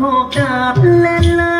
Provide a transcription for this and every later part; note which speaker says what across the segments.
Speaker 1: หอกดาบเล่นเลย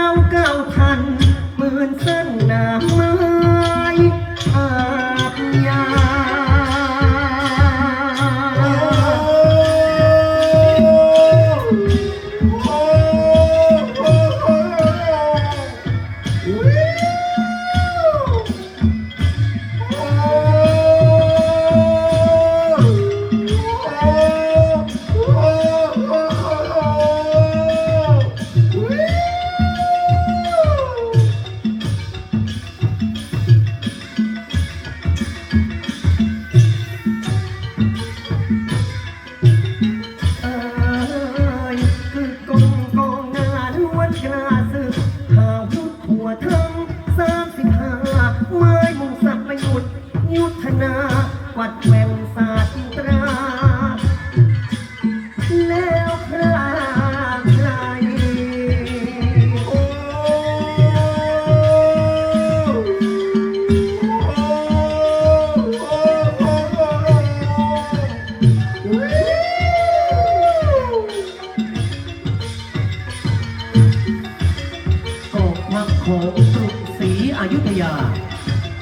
Speaker 1: ของกรุงศรีอยุธยา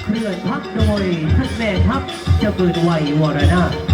Speaker 1: เคลื่อนทัพโดยท่านแม่ทัพเจ้าเกิด
Speaker 2: ไวยวรนา
Speaker 1: ถ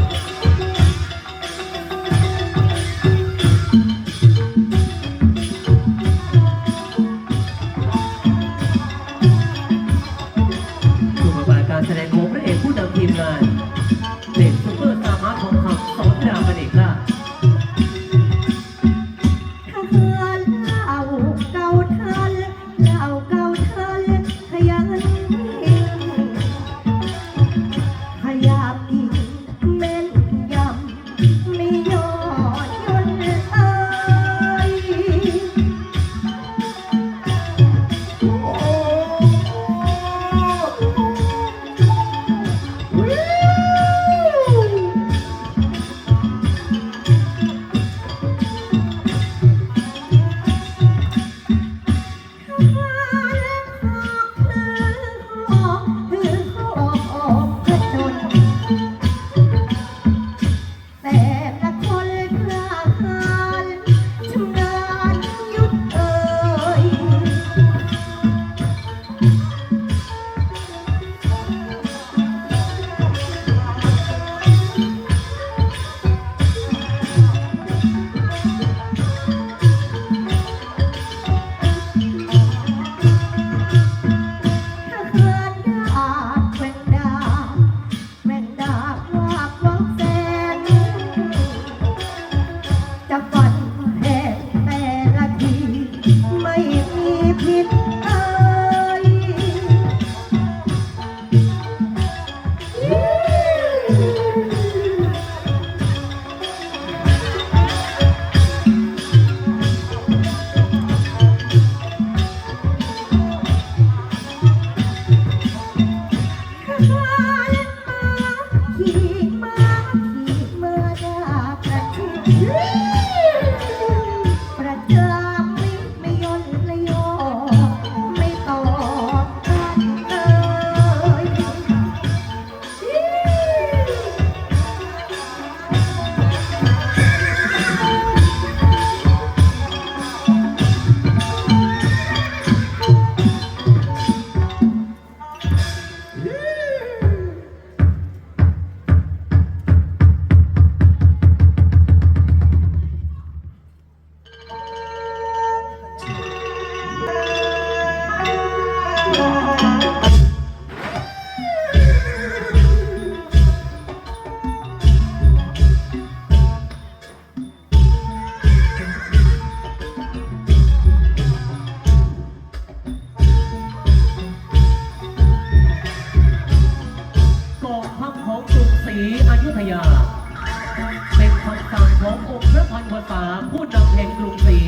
Speaker 1: ษาผู้นำแห่งกรุงศรี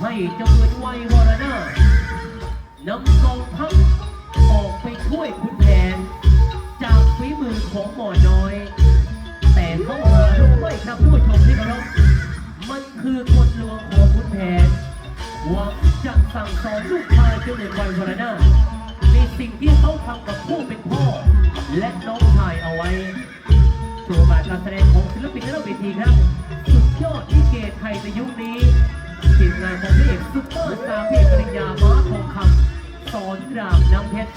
Speaker 1: ให้เจ้าเมืองไวยวรนาถนำกองทัพออกไปช่วยคุณแผน จากฝีมือของหมอน้อย แต่เขาหารู้ไหมครับผู้ชมที่เคารพมันคือกลลวงของคุณแผนหวังจะสั่งสอนลูกชายเจ้าเมืองไวยวรนาถในสิ่งที่เขาทำกับผู้เป็นำ
Speaker 2: สอนรามน้ำเพชร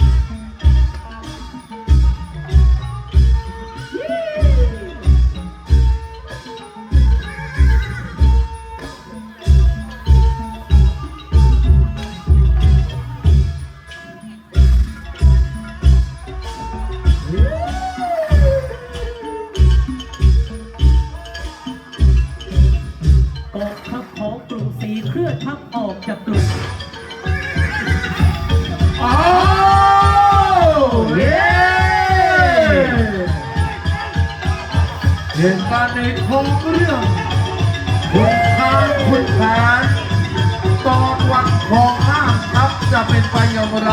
Speaker 2: กองทัพของกรุงศรีเคลื่อนทัพออกจากกรุง
Speaker 3: การในท้องเรื่องคุณทางคุณแผนตอนวันของห้ามครับจะเป็นไปอย่างไร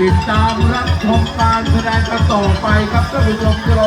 Speaker 3: ติดตามรับชมการแสดงกันต่อไปครับท่านผู้ชมทุกท่า